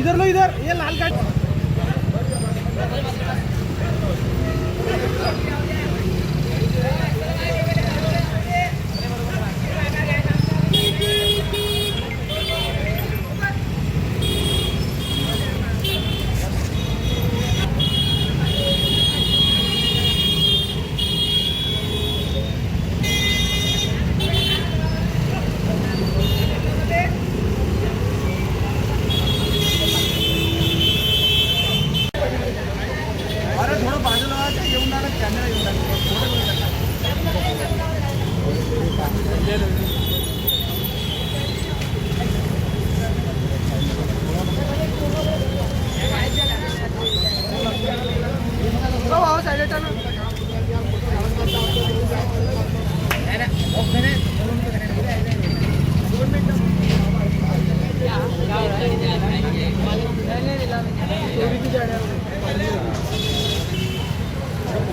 इधर लो इधर. ये लाल गाड़ी Thank you.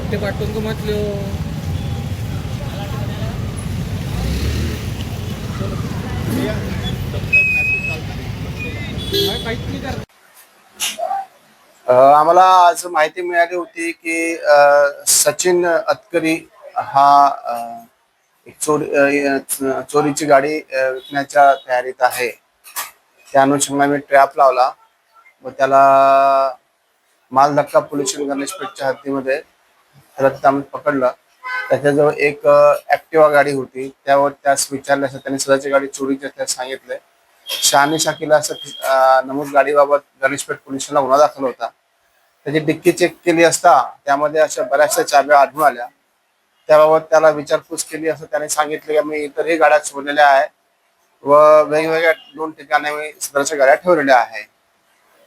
कुठे पाठवून का आम्हाला आज माहिती मिळाली होती की सचिन अतकरी हा एक चोरी चोरीची गाडी विकण्याच्या तयारीत आहे. त्या अनुषंगाने मी ट्रॅप लावला व त्याला माल धक्का पोलीस स्टेशन हद्दीमध्ये त्याला तिथं आम्ही पकडलं. त्याच्याजवळ एक ऍक्टिवा गाडी होती. त्यावर त्यास विचारलं असं त्यांनी स्वतःची गाडी चोरीची असल्याचं सांगितले. शहाणी शाखेला असं नमूद गाडीबाबत गणेशपेठ पोलिसांना गुन्हा दाखल होता. त्याची डिक्की चेक केली असता त्यामध्ये अशा बऱ्याचशा चाव्या आढळून आल्या. त्याबाबत त्याला विचारपूस केली असं त्याने सांगितलं की मी इतरही गाड्या चोरलेल्या आहे व वेगवेगळ्या दोन ठिकाणी मी सदरच्या गाड्या ठेवलेल्या आहे.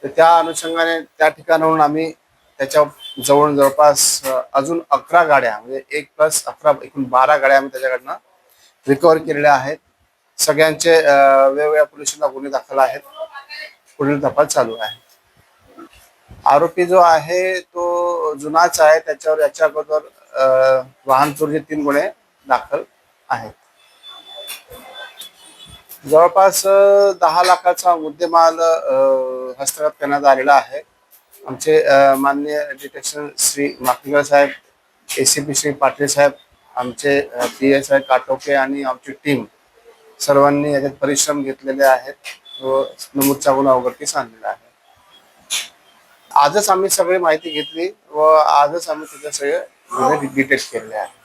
तर त्या अनुषंगाने त्या ठिकाणाहून आम्ही त्याच्या जवळ जवळपास अजून अकरा गाड्या म्हणजे एक प्लस अकरा एकूण बारा गाड्या आम्ही त्याच्याकडनं रिकवर केलेल्या आहेत. सगळ्यांचे वेगवेगळ्या पोलिसांना गुन्हे दाखल आहेत. पुढील तपास चालू आहे. आरोपी जो आहे तो जुनाच आहे. त्याच्यावर याच्या अगोदर वाहन चोरीचे तीन गुन्हे दाखल आहेत. जवळपास दहा लाखाचा मुद्देमाल हस्तगत करण्यात आलेला आहे. आमचे माननीय detection Shri Makankar Saheb A C P Shri Patil साहेब आमचे पी एस आय काटोके आणि आमची टीम सर्वांनी याच्यात परिश्रम घेतलेले आहेत. व नमूदचा गुन्हा उघडकीस आणलेला आहे. आजच आम्ही सगळी माहिती घेतली व आजच आम्ही तिथे सगळे गुन्हे डिटेक्ट केलेले आहे